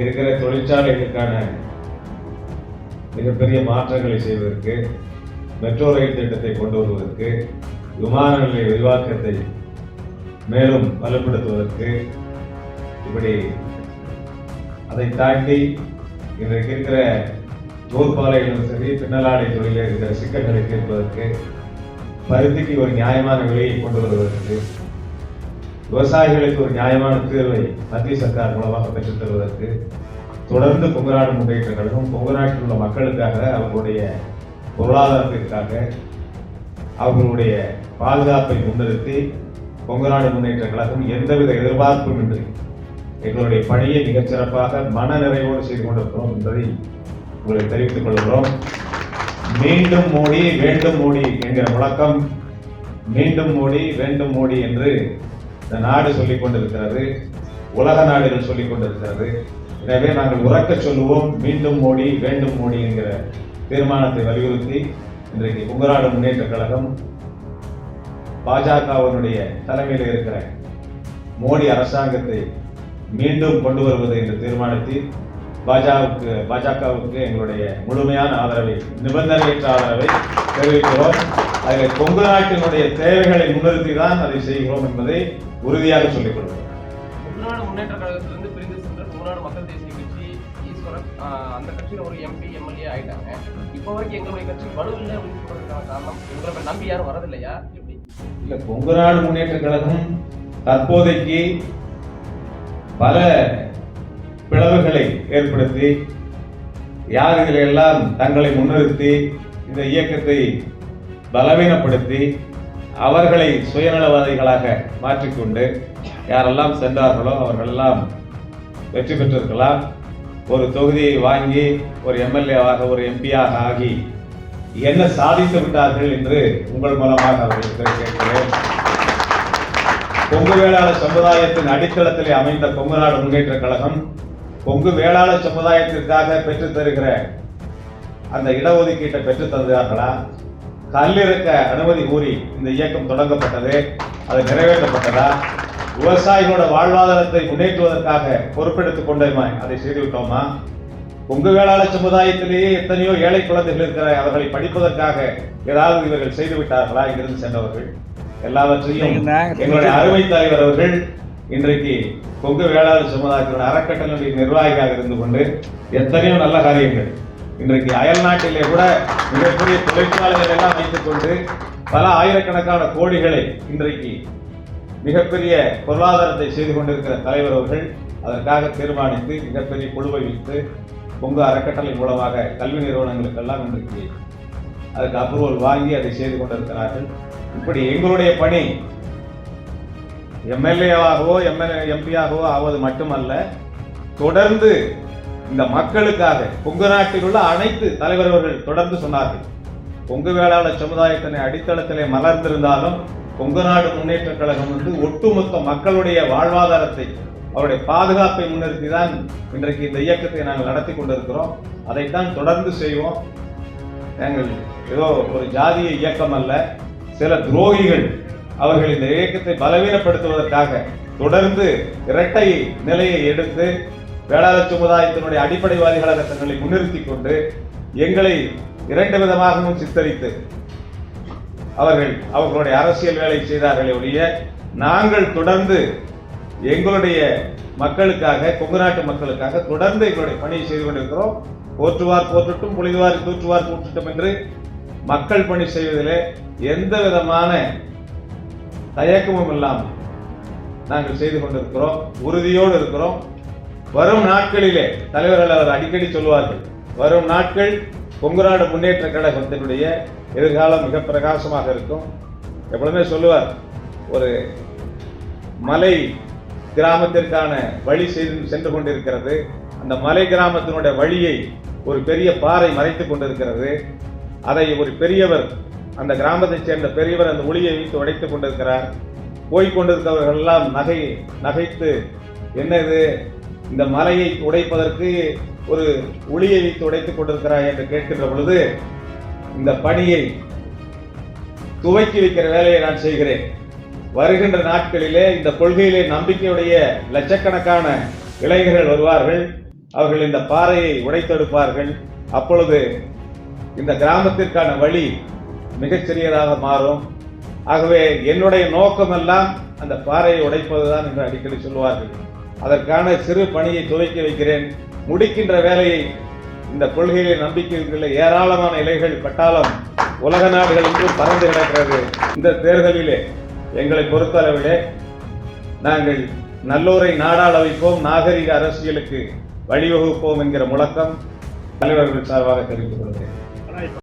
இருக்கிற தொழிற்சாலைகளுக்கான மிகப்பெரிய மாற்றங்களை செய்வதற்கு மெட்ரோ ரயில் திட்டத்தை கொண்டு வருவதற்கு விமான நிலைய விரிவாக்கத்தை மேலும் வலுப்படுத்துவதற்கு இப்படி அதை தாண்டி இன்றைக்கு இருக்கிற நூற்பாலைகளும் சரி பின்னலாடை தொழிலில் இருக்கிற சிக்கல்களை தீர்ப்பதற்கு பருத்திக்கு ஒரு நியாயமான விலையை கொண்டு வருவதற்கு விவசாயிகளுக்கு ஒரு நியாயமான தீர்வை மத்திய சர்க்கார் மூலமாக பெற்றுத் தருவதற்கு தொடர்ந்து பொங்கநாடு முன்னேற்ற கழகம் பொங்கநாட்டில் உள்ள மக்களுக்காக அவர்களுடைய பொருளாதாரத்திற்காக அவர்களுடைய பாதுகாப்பை முன்னிறுத்தி பொங்கநாடு முன்னேற்ற கழகம் எந்தவித எதிர்பார்ப்பும் இன்றி எங்களுடைய பணியை மிகச்சிறப்பாக மன நிறைவோடு செய்து கொண்டிருக்கிறோம் என்பதை உங்களுக்கு தெரிவித்துக் கொள்கிறோம். மீண்டும் மோடி வேண்டும் மோடி என்கிற முழக்கம் மீண்டும் மோடி வேண்டும் மோடி என்று இந்த நாடு சொல்லிக் கொண்டிருக்கிறது உலக நாடுகள் சொல்லிக் கொண்டிருக்கிறது. எனவே நாங்கள் உறக்க சொல்லுவோம் மீண்டும் மோடி வேண்டும் மோடி என்கிற தீர்மானத்தை வலியுறுத்தி இன்றைக்கு குங்கராடு முன்னேற்ற கழகம் பாஜகவினுடைய தலைமையில் இருக்கிற மோடி அரசாங்கத்தை மீண்டும் கொண்டு வருவது என்று தீர்மானித்து பாஜகவுக்கு பாஜகவுக்கு எங்களுடைய முழுமையான ஆதரவை நிபந்தனையற்ற ஆதரவை தெரிவிக்கிறோம். அதில் கொங்கு நாட்டினுடைய தேவைகளை முன்னிறுத்தி தான் அதை செய்கிறோம் என்பதை உறுதியாக சொல்லிக் கொள்கிறோம். முன்னேற்ற கழகத்திலிருந்து பிரிந்து சென்ற தமிழ்நாடு மக்கள் தேசிய கட்சி ஈஸ்வரன் அந்த கட்சியில ஒரு எம்பி எம்எல்ஏ ஆயிட்டாங்க. இப்போ வரைக்கும் எங்களுடைய கட்சி? அப்படின்னு சொல்றதுக்கான காரணம் எங்களை நம்பி யாரும் வரதில்லையா? எப்படி? இல்ல கொங்கு நாடு முன்னேற்ற கழகம் தற்போதைக்கு பல பிளவுகளை ஏற்படுத்தி யார் இதில் எல்லாம் தங்களை முன்னிறுத்தி இந்த இயக்கத்தை பலவீனப்படுத்தி அவர்களை சுயநலவாதிகளாக மாற்றிக்கொண்டு யாரெல்லாம் சென்றார்களோ அவர்களெல்லாம் வெற்றி பெற்றிருக்கலாம். ஒரு தொகுதியை வாங்கி ஒரு எம்எல்ஏவாக ஒரு எம்பியாக ஆகி என்ன சாதித்து விட்டார்கள் என்று உங்கள் மூலமாக அவர்களுக்கு கேட்கிறேன். கொங்கு வேளாளர் சமுதாயத்தின் அடித்தளத்திலே அமைந்த கொங்கு நாடு முன்னேற்ற கழகம் கொங்கு வேளாளர் சமுதாயத்திற்காக பெற்றுத் தருகிற அந்த இடஒதுக்கீட்டை பெற்றுத் தந்தார்களா? கல்லிறக்க அனுமதி கூறி இந்த இயக்கம் தொடங்கப்பட்டது. அது நிறைவேற்றப்பட்டதா? விவசாயிகளோட வாழ்வாதாரத்தை முன்னேற்றுவதற்காக பொறுப்பெடுத்துக் கொண்டோமா? அதை செய்துவிட்டோமா? கொங்கு வேளாளர் சமுதாயத்திலேயே எத்தனையோ ஏழை குழந்தைகள் இருக்கிற அவர்களை படிப்பதற்காக ஏதாவது இவர்கள் செய்து விட்டார்களா இங்கிருந்து சென்றவர்கள். எல்லாவற்றையும் எங்களுடைய அறுவை தலைவர் அவர்கள் இன்றைக்கு கொங்கு வேளாண் சமுதாயத்தினுடைய அறக்கட்டளையுடைய நிர்வாகியாக இருந்து கொண்டு எத்தனையோ நல்ல காரியங்கள். இன்றைக்கு அயல் நாட்டிலே கூட மிகப்பெரிய தொழிற்சாலைகள் எல்லாம் வைத்துக் கொண்டு பல ஆயிரக்கணக்கான கோடிகளை இன்றைக்கு மிகப்பெரிய பொருளாதாரத்தை செய்து கொண்டிருக்கிற தலைவர் அவர்கள் அதற்காக தீர்மானித்து மிகப்பெரிய குழுவை வைத்து பொங்கு அறக்கட்டளை மூலமாக கல்வி நிறுவனங்களுக்கெல்லாம் இன்றைக்கு அதுக்கு அப்ரூவல் வாங்கி அதை செய்து கொண்டிருக்கிறார்கள். இப்படி எங்களுடைய பணி எம்எல்ஏவாகவோ எம்எல்ஏ எம்பியாகவோ ஆவது மட்டுமல்ல தொடர்ந்து இந்த மக்களுக்காக கொங்கு நாட்டில் உள்ள அனைத்து தலைவர்கள் தொடர்ந்து சொன்னார்கள். கொங்கு வேளாளர் சமுதாயத்தினை அடித்தளத்திலே மலர்ந்திருந்தாலும் கொங்கு நாடு முன்னேற்ற கழகம் வந்து ஒட்டுமொத்த மக்களுடைய வாழ்வாதாரத்தை அவருடைய பாதுகாப்பை முன்னிறுத்தி தான் இன்றைக்கு இந்த இயக்கத்தை நாங்கள் நடத்தி கொண்டிருக்கிறோம். அதைத்தான் தொடர்ந்து செய்வோம். எங்கள் ஏதோ ஒரு ஜாதிய இயக்கம் அல்ல சில துரோகிகள் அவர்கள் இந்த இயக்கத்தை பலவீனப்படுத்துவதற்காக தொடர்ந்து இரட்டை நிலையை எடுத்து வேளாளர் சமுதாயத்தினுடைய அடிப்படைவாதிகளாக தங்களை முன்னிறுத்தி கொண்டு எங்களை இரண்டு விதமாகவும் சித்தரித்து அவர்கள் அவர்களுடைய அரசியல் வேலை செய்தார்களே ஒழிய நாங்கள் தொடர்ந்து எங்களுடைய மக்களுக்காக கொங்கு நாட்டு மக்களுக்காக தொடர்ந்து எங்களுடைய பணியை செய்து கொண்டிருக்கிறோம். போற்றுவார் போற்றட்டும் புலிதுவார் தூற்றுவார் தூற்றட்டும் என்று மக்கள் பணி செய்வதில் எந்த விதமான தயக்கமும் இல்லாமல் நாங்கள் செய்து கொண்டிருக்கிறோம் உறுதியோடு இருக்கிறோம். வரும் நாட்களிலே தலைவர்கள் அவர் அடிக்கடி சொல்வார்கள் வரும் நாட்கள் கொங்குநாடு முன்னேற்ற கழகத்தினுடைய எதிர்காலம் மிக பிரகாசமாக இருக்கும். எப்பொழுதுமே சொல்லுவார் ஒரு மலை கிராமத்திற்கான வழி செய்து சென்று கொண்டிருக்கிறது. அந்த மலை கிராமத்தினுடைய வழியை ஒரு பெரிய பாறை மறைத்து கொண்டிருக்கிறது. அதை ஒரு பெரியவர் அந்த கிராமத்தைச் சேர்ந்த பெரியவர் அந்த ஒளியை வைத்து உடைத்துக் கொண்டிருக்கிறார். போய்கொண்டிருக்கிறவர்கள் எல்லாம் நகை நகைத்து என்னது இந்த மலையை உடைப்பதற்கு ஒரு ஒளியை வைத்து உடைத்துக் கொண்டிருக்கிறாய்? என்று கேட்கின்ற பொழுது இந்த பணியை துவக்கி வைக்கிற வேலையை நான் செய்கிறேன். வருகின்ற நாட்களிலே இந்த கொள்கையிலே நம்பிக்கையுடைய லட்சக்கணக்கான இளைஞர்கள் வருவார்கள். அவர்கள் இந்த பாறையை உடைத்தெடுப்பார்கள். அப்பொழுது இந்த கிராமத்திற்கான வழி மிகச்சிறியதாக மாறும். ஆகவே என்னுடைய நோக்கமெல்லாம் அந்த பாறையை உடைப்பதுதான் என்று அடிக்கடி சொல்லுவார்கள். அதற்கான சிறு பணியை துவக்கி வைக்கிறேன். முடிக்கின்ற வேலையை இந்த கொள்கையிலே நம்பிக்கை ஏராளமான இலைகள் பட்டாளம் உலக நாடுகள் எங்கும் பறந்து கிடக்கிறது. இந்த தேர்தலிலே எங்களை பொறுத்தளவிலே நாங்கள் நல்லோரை நாடாள வைப்போம் நாகரிக அரசியலுக்கு வழிவகுப்போம் என்கிற முழக்கம் தலைவர்கள் சார்பாக தெரிவித்துக் கொள்கிறேன்.